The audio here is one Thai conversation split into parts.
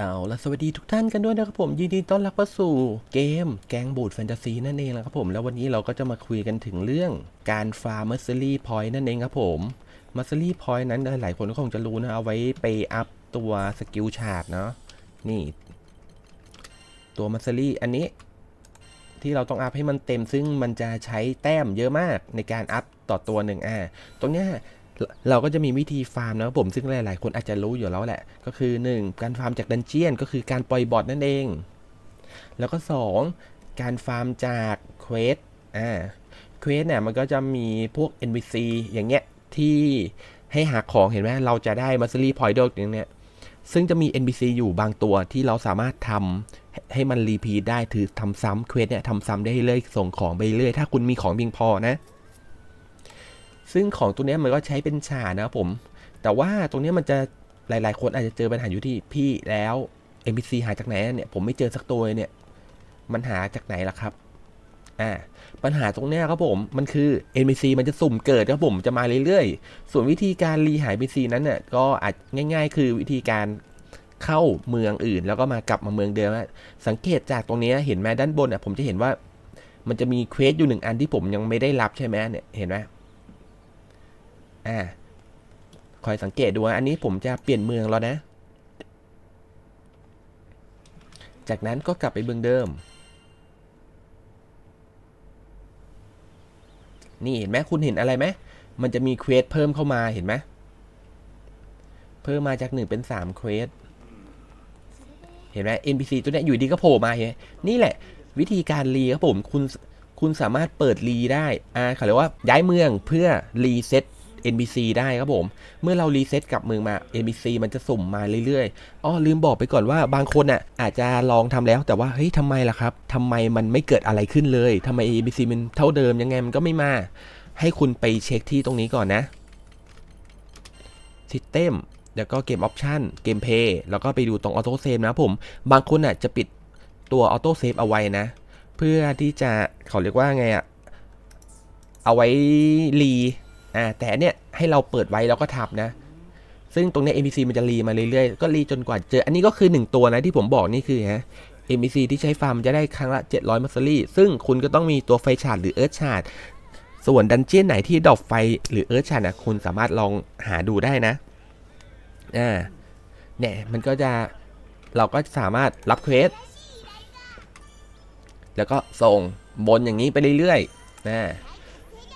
เอาละสวัสดีทุกท่านกันด้วยนะครับผมยินดีต้อนรับเข้าสู่เกมแกงบูดแฟนตาซีนั่นเองนะครับผมแล้ววันนี้เราก็จะมาคุยกันถึงเรื่องการฟาร์มมัสซิลี่พอยต์นั่นเองครับผมมัสซิลี่พอยต์นั้นหลายๆคนก็คงจะรู้นะเอาไว้ไปอัพตัวสกิลชาร์ดเนาะนี่ตัวมัสซิลี่อันนี้ที่เราต้องอัพให้มันเต็มซึ่งมันจะใช้แต้มเยอะมากในการอัพต่อตัวหนึ่งอ่าตรงเนี้ย เราก็จะมีวิธีฟาร์มนะครับผมซึ่งหลาย ๆ คนอาจจะรู้อยู่แล้วแหละ ก็คือ 1. การฟาร์มจากดันเจียนก็คือการปล่อยบอทนั่นเอง แล้วก็ 2. การฟาร์มจากเควสอ่าเควสเนี่ยมันก็จะมีพวก NPC อย่างเงี้ยที่ให้หาของเห็นไหมเราจะได้มัสลี่พอยต์ด้วยอย่างเนี้ยซึ่งจะมี NPC อยู่บางตัวที่เราสามารถทำให้ให้มันรีพีทได้ถือทำซ้ำเควสเนี่ยทำซ้ำได้เรื่อยส่งของไปเรื่อยถ้าคุณมีของเพียงพอนะ ซึ่งของตัวนี้มันก็ใช้เป็นฉานะครับผม แต่ว่าตรงนี้มันจะหลาย ๆ คนอาจจะเจอปัญหาอยู่ที่พี่แล้ว NPC หาจากไหนเนี่ยผมไม่เจอสักตัวเนี่ยมันหาจากไหนล่ะครับอ่าปัญหาตรงเนี้ยครับผมมันคือ NPC มันจะสุ่มเกิดครับผมจะมาเรื่อยๆ ส่วนวิธีการรีหาย NPC นั้นเนี่ยก็อาจง่าย ๆ คือวิธีการเข้าเมืองอื่น แล้วก็มากลับมาเมืองเดิมสังเกตจากตรงนี้เห็นไหมด้านบนอะผมจะเห็นว่า มันจะมีเควสอยู่หนึ่งอันที่ผมยังไม่ได้รับใช่ไหมเนี่ยเห็นไหม อ่าคอยสังเกตดูอันนี้ผมจะเปลี่ยนเมืองแล้วนะ จากนั้นก็กลับไปเมืองเดิม นี่เห็นไหมคุณเห็นอะไรไหม มันจะมีเควสเพิ่มเข้ามาเห็นไหม เพิ่มมาจากหนึ่งเป็นสามเควส เห็นไหม NPC ตัวเนี้ยอยู่ดีก็โผล่มาเห็นไหมนี่แหละ วิธีการรีครับผม คุณ คุณสามารถเปิดรีได้ อ่าเขาเรียกว่าย้ายเมืองเพื่อรีเซ็ต NPC ได้ครับผม เมื่อเรารีเซ็ตกลับมือมา NPC มันจะสุ่มมาเรื่อยๆอ๋อลืมบอกไปก่อนว่าบางคนอะอาจจะลองทำแล้วแต่ว่าเฮ้ยทำไมล่ะครับทำไมมันไม่เกิดอะไรขึ้นเลยทำไม NPC มันเท่าเดิมยังไงมันก็ไม่มา ให้คุณไปเช็คที่ตรงนี้ก่อนนะ System แล้วก็เกมออปชันเกมเพย์แล้วก็ไปดูตรงออโต้เซฟนะผม บางคนอะจะปิดตัวออโต้เซฟเอาไว้นะ เพื่อที่จะเขาเรียกว่าไงอะ เอาไว้รี อ่าแต่เนี่ยให้เราเปิดไว้แล้วก็ทับนะ ซึ่งตรงนี้ย NPC มันจะรีมาเรื่อยๆ ก็รีจนกว่าเจอ อันนี้ก็คือ 1 ตัวนะที่ผมบอกนี่คือฮะ NPC ที่ใช้ฟาร์มจะได้ครั้งละ 700มัสลี่ซึ่งคุณก็ต้องมีตัวไฟฉาดหรือเอิร์ธฉาดส่วนดันเจี้ยนไหนที่ดรอปไฟหรือเอิร์ธฉาดนะคุณสามารถลองหาดูได้นะอ่าเนี่ยมันก็จะเราก็สามารถรับเควสแล้วก็ส่งบนอย่างนี้ไปเรื่อยๆนะ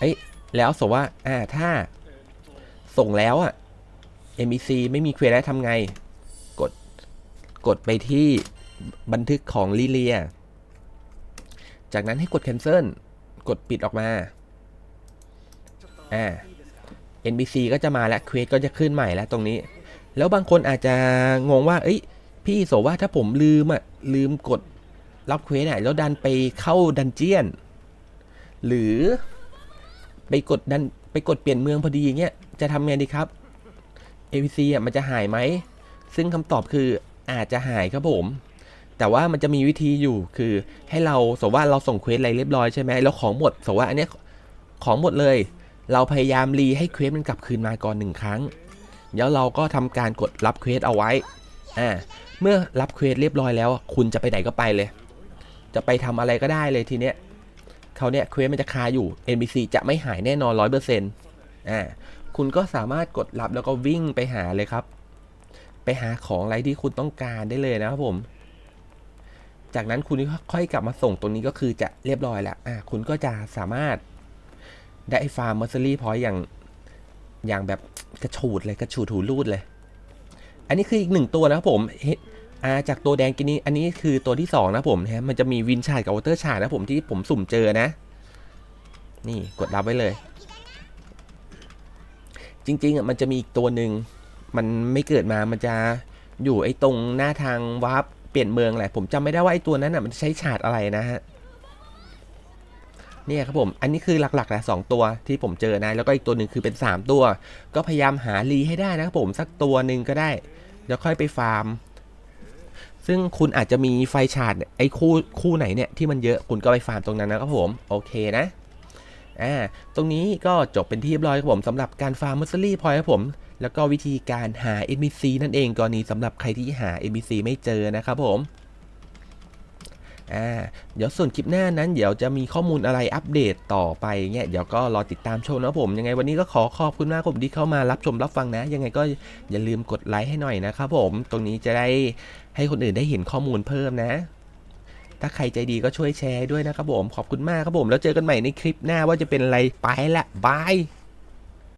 เอ้ แล้วสมว่าอ่าถ้าส่งแล้วอะ MEC ไม่มีเควสแล้วทำไง กดกดไปที่บันทึกของลิเลีย จากนั้นให้กด cancel กดปิดออกมา อ่า NPC ก็จะมาแล้วเควสก็จะขึ้นใหม่แล้วตรงนี้ แล้วบางคนอาจจะงงว่า เอ้ย พี่โสว่าถ้าผมลืมอะ ลืมกดรับเควสอะแล้วดันไปเข้าดันเจียน หรือ ไปกดดันไปกดเปลี่ยนเมืองพอดีอย่างเงี้ยจะทำไงดีครับ APC อะมันจะหายไหม ซึ่งคำตอบคืออาจจะหายครับผม แต่ว่ามันจะมีวิธีอยู่คือให้เราสมมติว่าเราส่งเควสอะไรเรียบร้อยใช่ไหมแล้วของหมดสมมติว่าอันเนี้ยของหมดเลย เราพยายามรีให้เควสมันกลับคืนมาก่อนหนึ่งครั้ง แล้วเราก็ทำการกดรับเควสเอาไว้อ่าเมื่อรับเควสเรียบร้อยแล้ว คุณจะไปไหนก็ไปเลย จะไปทำอะไรก็ได้เลยทีเนี้ย เขาเนี่ยเควสมันจะคาอยู่ NPC จะไม่หายแน่นอนร้อยเปอร์เซ็นต์อ่าคุณก็สามารถกดรับแล้วก็วิ่งไปหาเลยครับ ไปหาของอะไรที่คุณต้องการได้เลยนะครับผม จากนั้นคุณค่อยกลับมาส่งตรงนี้ก็คือจะเรียบร้อยแล้วอ่าคุณก็จะสามารถได้ฟาร์มมัสลี่พอยอย่างอย่างแบบกระฉูดเลยกระฉูดหูรูดเลย อันนี้คืออีกหนึ่งตัวนะครับผม อาจากตัวแดงกินนี้อันนี้คือตัวที่สองนะผมนะฮะมันจะมีวินชาดกับวอเตอร์ชาดนะผมที่ผมสุ่มเจอนะ นี่กดรับไว้เลย จริงๆอะมันจะมีอีกตัวหนึ่งมันไม่เกิดมามันจะอยู่ไอ้ตรงหน้าทางวาร์ปเปลี่ยนเมืองแหละผมจำไม่ได้ว่าไอ้ตัวนั้นอะมันใช้ฉาดอะไรนะฮะเนี่ยครับผม อันนี้คือหลักๆแหละสองตัวที่ผมเจอนะ แล้วก็อีกตัวหนึ่งคือเป็นสามตัว ก็พยายามหารีให้ได้นะครับผมสักตัวหนึ่งก็ได้ แล้วค่อยไปฟาร์ม ซึ่งคุณอาจจะมีไฟฉาดเนี่ยไอ้คู่คู่ไหนเนี่ยที่มันเยอะคุณก็ไปฟาร์มตรงนั้นนะครับผม โอเคนะอ่าตรงนี้ก็จบเป็นที่เรียบร้อยครับผมสำหรับการฟาร์มมัสลี่พอยครับผม แล้วก็วิธีการหา NPC นั่นเองกรณีสำหรับใครที่หา NPC ไม่เจอนะครับผม อ่าเดี๋ยวส่วนคลิปหน้านั้นเดี๋ยวจะมีข้อมูลอะไรอัปเดตต่อไปเงี้ยเดี๋ยวก็รอติดตามชมนะผมยังไงวันนี้ก็ขอขอบคุณมากครับผมที่เข้ามารับชมรับฟังนะ ยังไงก็อย่าลืมกดไลค์ให้หน่อยนะครับผมตรงนี้จะได้ให้คนอื่นได้เห็นข้อมูลเพิ่มนะ ถ้าใครใจดีก็ช่วยแชร์ด้วยนะครับผมขอบคุณมากครับผมแล้วเจอกันใหม่ในคลิปหน้าว่าจะเป็นอะไรไปละบาย